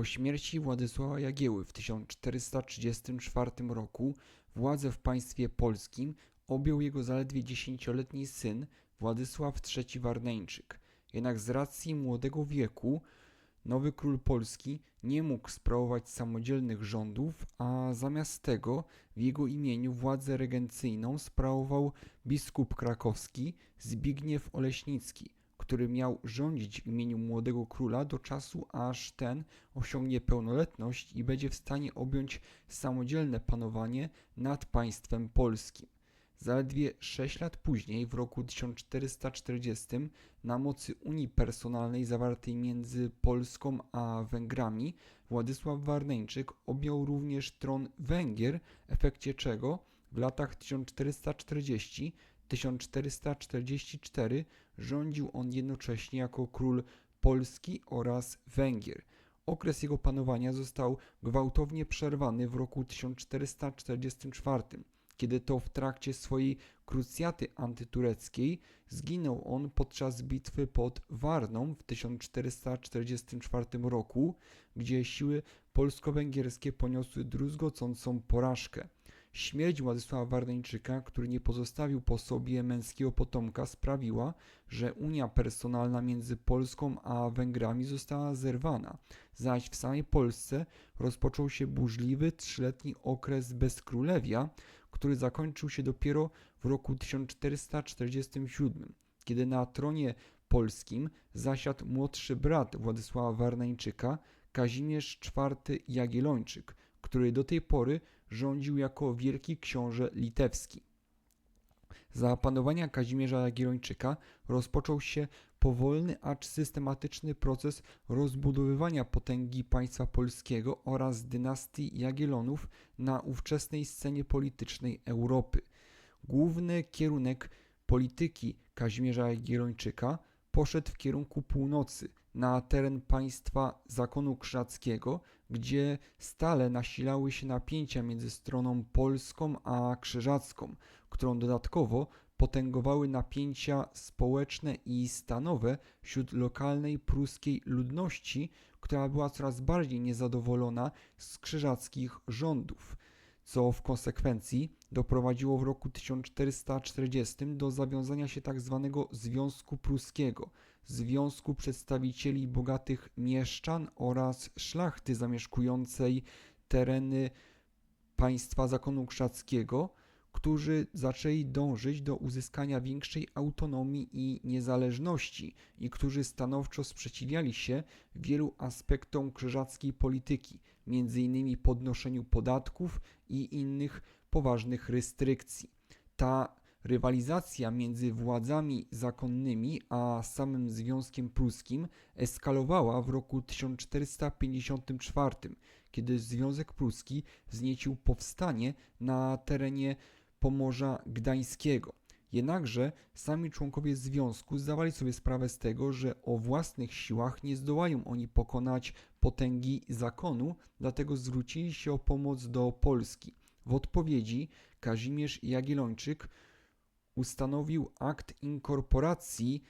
Po śmierci Władysława Jagieły w 1434 roku władzę w państwie polskim objął jego zaledwie dziesięcioletni syn Władysław III Warneńczyk. Jednak z racji młodego wieku nowy król Polski nie mógł sprawować samodzielnych rządów, a zamiast tego w jego imieniu władzę regencyjną sprawował biskup krakowski Zbigniew Oleśnicki, który miał rządzić w imieniu młodego króla do czasu, aż ten osiągnie pełnoletność i będzie w stanie objąć samodzielne panowanie nad państwem polskim. Zaledwie sześć lat później, w roku 1440, na mocy unii personalnej zawartej między Polską a Węgrami, Władysław Warneńczyk objął również tron Węgier, w efekcie czego w latach 1440-1444 rządził on jednocześnie jako król Polski oraz Węgier. Okres jego panowania został gwałtownie przerwany w roku 1444 kiedy to w trakcie swojej krucjaty antytureckiej zginął on podczas bitwy pod Warną w 1444 roku, gdzie siły polsko-węgierskie poniosły druzgocącą porażkę. Śmierć Władysława Warneńczyka, który nie pozostawił po sobie męskiego potomka, sprawiła, że unia personalna między Polską a Węgrami została zerwana, zaś w samej Polsce rozpoczął się burzliwy trzyletni okres bezkrólewia, który zakończył się dopiero w roku 1447, kiedy na tronie polskim zasiadł młodszy brat Władysława Warneńczyka, Kazimierz IV Jagiellończyk, który do tej pory rządził jako wielki książę litewski. Za panowania Kazimierza Jagiellończyka rozpoczął się powolny, acz systematyczny proces rozbudowywania potęgi państwa polskiego oraz dynastii Jagiellonów na ówczesnej scenie politycznej Europy. Główny kierunek polityki Kazimierza Jagiellończyka poszedł w kierunku północy, na teren państwa zakonu krzyżackiego, gdzie stale nasilały się napięcia między stroną polską a krzyżacką, którą dodatkowo potęgowały napięcia społeczne i stanowe wśród lokalnej pruskiej ludności, która była coraz bardziej niezadowolona z krzyżackich rządów, co w konsekwencji doprowadziło w roku 1440 do zawiązania się tzw. Tak Związku Pruskiego, związku przedstawicieli bogatych mieszczan oraz szlachty zamieszkującej tereny państwa zakonu krzyżackiego, którzy zaczęli dążyć do uzyskania większej autonomii i niezależności i którzy stanowczo sprzeciwiali się wielu aspektom krzyżackiej polityki, m.in. podnoszeniu podatków i innych poważnych restrykcji. Ta rywalizacja między władzami zakonnymi a samym Związkiem Pruskim eskalowała w roku 1454, kiedy Związek Pruski wzniecił powstanie na terenie Pomorza Gdańskiego. Jednakże sami członkowie związku zdawali sobie sprawę z tego, że o własnych siłach nie zdołają oni pokonać potęgi zakonu, dlatego zwrócili się o pomoc do Polski. W odpowiedzi Kazimierz Jagiellończyk ustanowił akt inkorporacji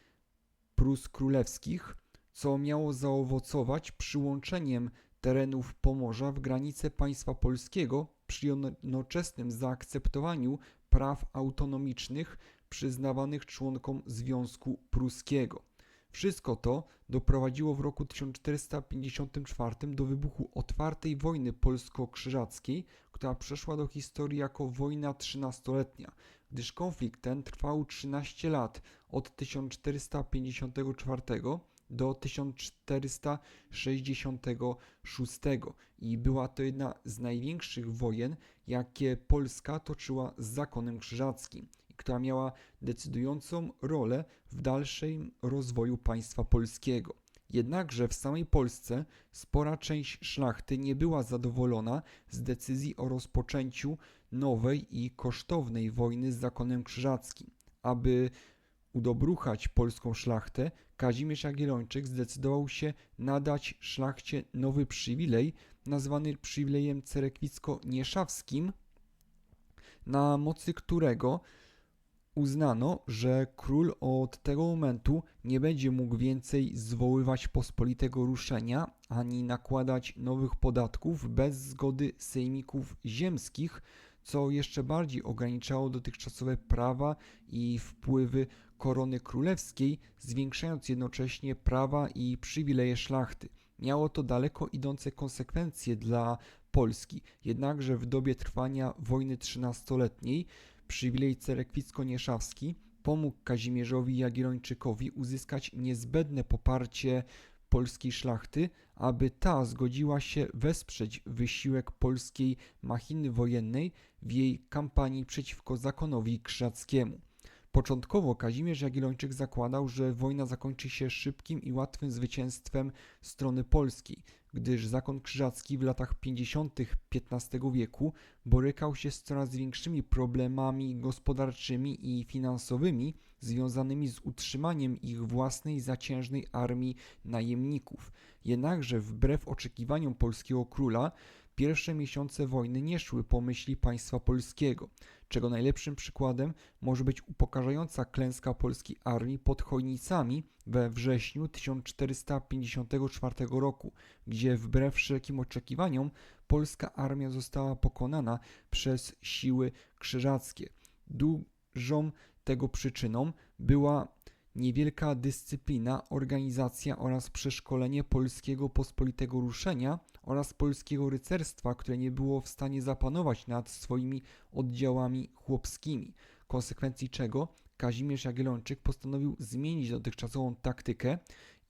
Prus Królewskich, co miało zaowocować przyłączeniem terenów Pomorza w granice państwa polskiego przy jednoczesnym zaakceptowaniu praw autonomicznych przyznawanych członkom Związku Pruskiego. Wszystko to doprowadziło w roku 1454 do wybuchu otwartej wojny polsko-krzyżackiej, która przeszła do historii jako wojna trzynastoletnia, gdyż konflikt ten trwał 13 lat od 1454 do 1466 i była to jedna z największych wojen, jakie Polska toczyła z zakonem krzyżackim która miała decydującą rolę w dalszym rozwoju państwa polskiego. Jednakże w samej Polsce spora część szlachty nie była zadowolona z decyzji o rozpoczęciu nowej i kosztownej wojny z zakonem krzyżackim. Aby udobruchać polską szlachtę, Kazimierz Jagiellończyk zdecydował się nadać szlachcie nowy przywilej, nazwany przywilejem cerekwicko-nieszawskim, na mocy którego Uznano, że król od tego momentu nie będzie mógł więcej zwoływać pospolitego ruszenia ani nakładać nowych podatków bez zgody sejmików ziemskich, co jeszcze bardziej ograniczało dotychczasowe prawa i wpływy korony królewskiej, zwiększając jednocześnie prawa i przywileje szlachty. Miało to daleko idące konsekwencje dla Polski, jednakże w dobie trwania wojny trzynastoletniej przywilej cerekwicko-nieszawski pomógł Kazimierzowi Jagiellończykowi uzyskać niezbędne poparcie polskiej szlachty, aby ta zgodziła się wesprzeć wysiłek polskiej machiny wojennej w jej kampanii przeciwko zakonowi krzyżackiemu. Początkowo Kazimierz Jagiellończyk zakładał, że wojna zakończy się szybkim i łatwym zwycięstwem strony polskiej, gdyż zakon krzyżacki w latach 50. XV wieku borykał się z coraz większymi problemami gospodarczymi i finansowymi związanymi z utrzymaniem ich własnej zaciężnej armii najemników. Jednakże wbrew oczekiwaniom polskiego króla, pierwsze miesiące wojny nie szły po myśli państwa polskiego, czego najlepszym przykładem może być upokarzająca klęska polskiej armii pod Chojnicami we wrześniu 1454 roku, gdzie wbrew wszelkim oczekiwaniom polska armia została pokonana przez siły krzyżackie. Dużą tego przyczyną była niewielka dyscyplina, organizacja oraz przeszkolenie polskiego pospolitego ruszenia oraz polskiego rycerstwa, które nie było w stanie zapanować nad swoimi oddziałami chłopskimi, konsekwencji czego Kazimierz Jagiellończyk postanowił zmienić dotychczasową taktykę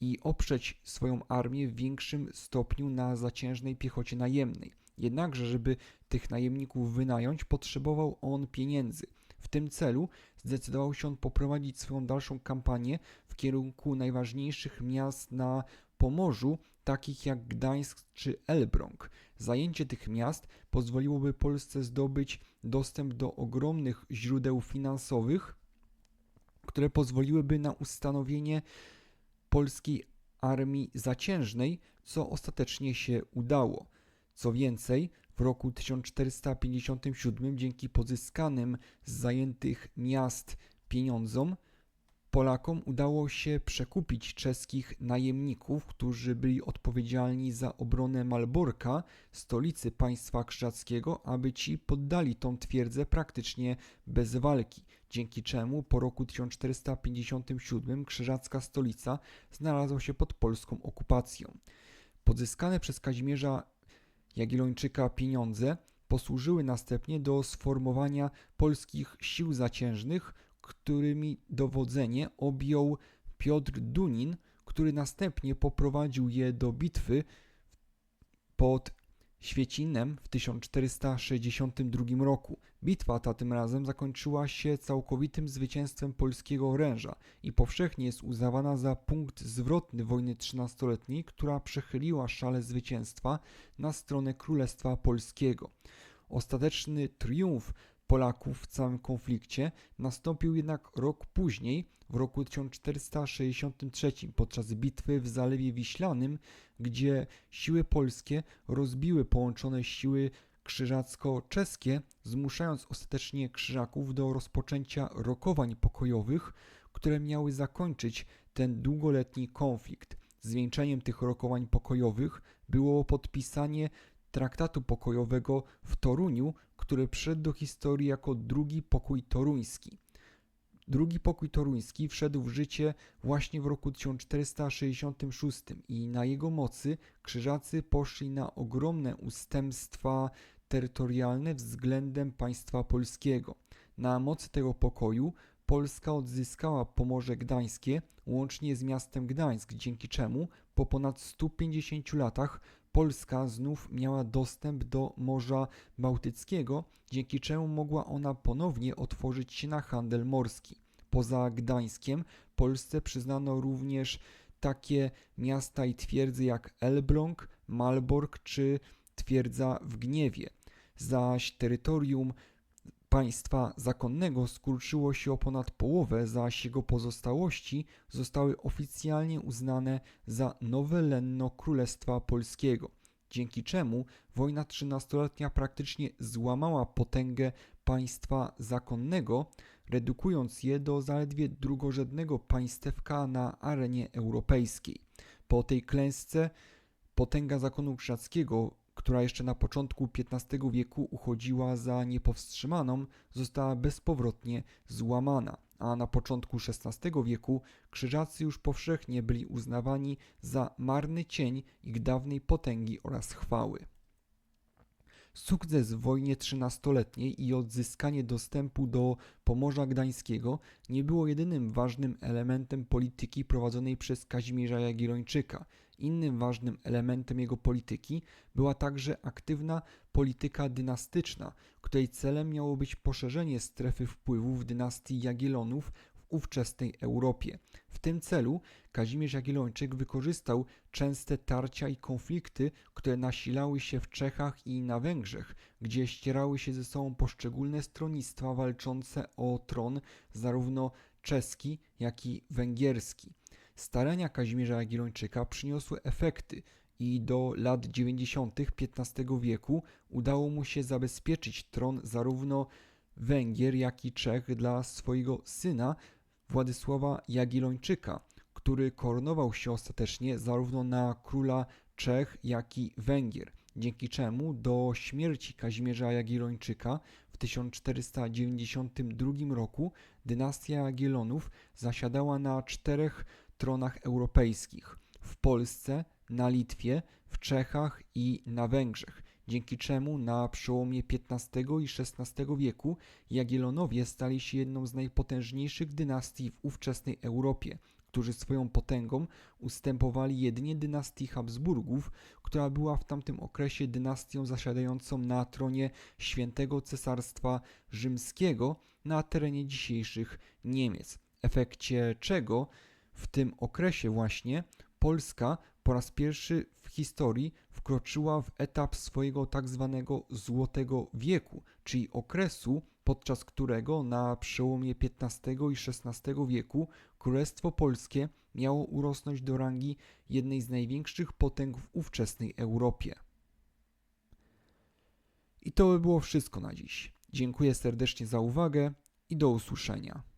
i oprzeć swoją armię w większym stopniu na zaciężnej piechocie najemnej. Jednakże, żeby tych najemników wynająć, potrzebował on pieniędzy. W tym celu zdecydował się on poprowadzić swoją dalszą kampanię w kierunku najważniejszych miast na Pomorzu, takich jak Gdańsk czy Elbląg. Zajęcie tych miast pozwoliłoby Polsce zdobyć dostęp do ogromnych źródeł finansowych, które pozwoliłyby na ustanowienie polskiej armii zaciężnej, co ostatecznie się udało. Co więcej, w roku 1457 dzięki pozyskanym z zajętych miast pieniądzom Polakom udało się przekupić czeskich najemników, którzy byli odpowiedzialni za obronę Malborka, stolicy państwa krzyżackiego, aby ci poddali tą twierdzę praktycznie bez walki, dzięki czemu po roku 1457 krzyżacka stolica znalazła się pod polską okupacją. Pozyskane przez Kazimierza Jagiellończyka pieniądze posłużyły następnie do sformowania polskich sił zaciężnych, którymi dowodzenie objął Piotr Dunin, który następnie poprowadził je do bitwy pod Świecinem w 1462 roku. Bitwa ta tym razem zakończyła się całkowitym zwycięstwem polskiego oręża i powszechnie jest uznawana za punkt zwrotny wojny trzynastoletniej, która przechyliła szale zwycięstwa na stronę Królestwa Polskiego. Ostateczny triumf Polaków w całym konflikcie nastąpił jednak rok później, w roku 1463, podczas bitwy w Zalewie Wiślanym, gdzie siły polskie rozbiły połączone siły krzyżacko-czeskie, zmuszając ostatecznie krzyżaków do rozpoczęcia rokowań pokojowych, które miały zakończyć ten długoletni konflikt. Zwieńczeniem tych rokowań pokojowych było podpisanie traktatu pokojowego w Toruniu, który przyszedł do historii jako drugi pokój toruński. Drugi pokój toruński wszedł w życie właśnie w roku 1466 i na jego mocy krzyżacy poszli na ogromne ustępstwa terytorialne względem państwa polskiego. Na mocy tego pokoju Polska odzyskała Pomorze Gdańskie łącznie z miastem Gdańsk, dzięki czemu po ponad 150 latach Polska znów miała dostęp do Morza Bałtyckiego, dzięki czemu mogła ona ponownie otworzyć się na handel morski. Poza Gdańskiem Polsce przyznano również takie miasta i twierdze jak Elbląg, Malbork czy twierdza w Gniewie. Zaś terytorium państwa zakonnego skurczyło się o ponad połowę, zaś jego pozostałości zostały oficjalnie uznane za nowe lenno Królestwa Polskiego, dzięki czemu wojna trzynastoletnia praktycznie złamała potęgę państwa zakonnego, redukując je do zaledwie drugorzędnego państewka na arenie europejskiej. Po tej klęsce potęga zakonu krzyżackiego, która jeszcze na początku XV wieku uchodziła za niepowstrzymaną, została bezpowrotnie złamana, a na początku XVI wieku krzyżacy już powszechnie byli uznawani za marny cień ich dawnej potęgi oraz chwały. Sukces w wojnie trzynastoletniej i odzyskanie dostępu do Pomorza Gdańskiego nie było jedynym ważnym elementem polityki prowadzonej przez Kazimierza Jagiellończyka. Innym ważnym elementem jego polityki była także aktywna polityka dynastyczna, której celem miało być poszerzenie strefy wpływów dynastii Jagiellonów w ówczesnej Europie. W tym celu Kazimierz Jagiellończyk wykorzystał częste tarcia i konflikty, które nasilały się w Czechach i na Węgrzech, gdzie ścierały się ze sobą poszczególne stronnictwa walczące o tron, zarówno czeski, jak i węgierski. Starania Kazimierza Jagiellończyka przyniosły efekty i do lat 90. XV wieku udało mu się zabezpieczyć tron zarówno Węgier, jak i Czech dla swojego syna Władysława Jagiellończyka, który koronował się ostatecznie zarówno na króla Czech, jak i Węgier, dzięki czemu do śmierci Kazimierza Jagiellończyka w 1492 roku dynastia Jagiellonów zasiadała na czterech tronach europejskich. W Polsce, na Litwie, w Czechach i na Węgrzech, dzięki czemu na przełomie XV i XVI wieku Jagiellonowie stali się jedną z najpotężniejszych dynastii w ówczesnej Europie, którzy swoją potęgą ustępowali jedynie dynastii Habsburgów, która była w tamtym okresie dynastią zasiadającą na tronie świętego cesarstwa rzymskiego na terenie dzisiejszych Niemiec, w efekcie czego w tym okresie właśnie Polska po raz pierwszy w historii wkroczyła w etap swojego tak zwanego Złotego Wieku, czyli okresu, podczas którego na przełomie XV i XVI wieku Królestwo Polskie miało urosnąć do rangi jednej z największych potęg w ówczesnej Europie. I to by było wszystko na dziś. Dziękuję serdecznie za uwagę i do usłyszenia.